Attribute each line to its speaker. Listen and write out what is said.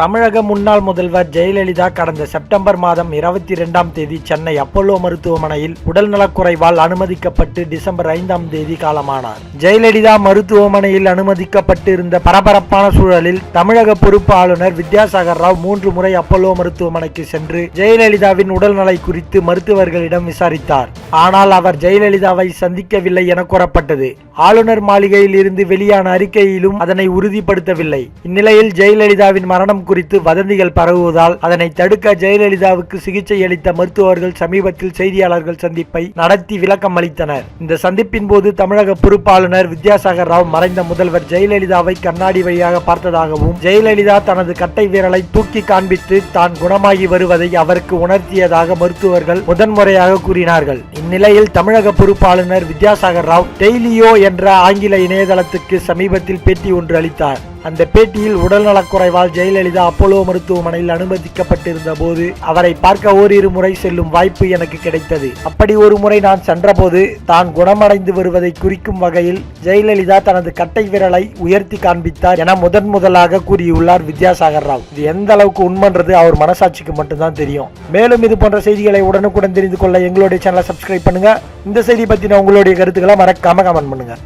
Speaker 1: தமிழக முன்னாள் முதல்வர் ஜெயலலிதா கடந்த செப்டம்பர் மாதம் இருபத்தி இரண்டாம் தேதி சென்னை அப்பல்லோ மருத்துவமனையில் உடல்நலக்குறைவால் அனுமதிக்கப்பட்டு டிசம்பர் ஐந்தாம் தேதி காலமானார். ஜெயலலிதா மருத்துவமனையில் அனுமதிக்கப்பட்டு இருந்த பரபரப்பான சூழலில் தமிழக பொறுப்பு ஆளுநர் வித்யாசாகர் ராவ் மூன்று முறை அப்பல்லோ மருத்துவமனைக்கு சென்று ஜெயலலிதாவின் உடல்நலை குறித்து மருத்துவர்களிடம் விசாரித்தார். ஆனால் அவர் ஜெயலலிதாவை சந்திக்கவில்லை என கூறப்பட்டது. ஆளுநர் மாளிகையில் இருந்து வெளியான அறிக்கையிலும் அதனை உறுதிப்படுத்தவில்லை. இந்நிலையில் ஜெயலலிதாவின் மரணம் குறித்து வதந்திகள் பரவுவதால் அதனை தடுக்க ஜெயலலிதாவுக்கு சிகிச்சை அளித்த மருத்துவர்கள் சமீபத்தில் செய்தியாளர்கள் சந்திப்பை நடத்தி விளக்கம் அளித்தனர். இந்த சந்திப்பின் போது தமிழக பொறுப்பாளுநர் வித்யாசாகர் ராவ் மறைந்த முதல்வர் ஜெயலலிதாவை கண்ணாடி வழியாக பார்த்ததாகவும் ஜெயலலிதா தனது கட்டை விரலை தூக்கி காண்பித்து தான் குணமாகி வருவதை அவருக்கு உணர்த்தியதாக மருத்துவர்கள் முதன்முறையாக கூறினார்கள். இந்நிலையில் தமிழக பொறுப்பாளுநர் வித்யாசாகர் ராவ் டெய்லியோ என்ற ஆங்கில இணையதளத்துக்கு சமீபத்தில் பேட்டி ஒன்று அளித்தார். அந்த பேட்டியில் உடல்நலக்குறைவால் ஜெயலலிதா அப்போலோ மருத்துவமனையில் அனுமதிக்கப்பட்டிருந்த போது அவரை பார்க்க ஓரிரு முறை செல்லும் வாய்ப்பு எனக்கு கிடைத்தது. அப்படி ஒரு முறை நான் சென்றபோது தான் குணமடைந்து வருவதை குறிக்கும் வகையில் ஜெயலலிதா தனது கட்டை விரலை உயர்த்தி காண்பித்தார் என முதன் முதலாக கூறியுள்ளார் வித்யாசாகர் ராவ். இது எந்த அளவுக்கு உண்மைன்றது அவர் மனசாட்சிக்கு மட்டும்தான் தெரியும். மேலும் இது போன்ற செய்திகளை உடனுக்குடன் தெரிந்து கொள்ள எங்களுடைய சேனலை சப்ஸ்கிரைப் பண்ணுங்க. இந்த செய்தி பத்தின உங்களுடைய கருத்துக்களை மறக்காம கமெண்ட் பண்ணுங்க.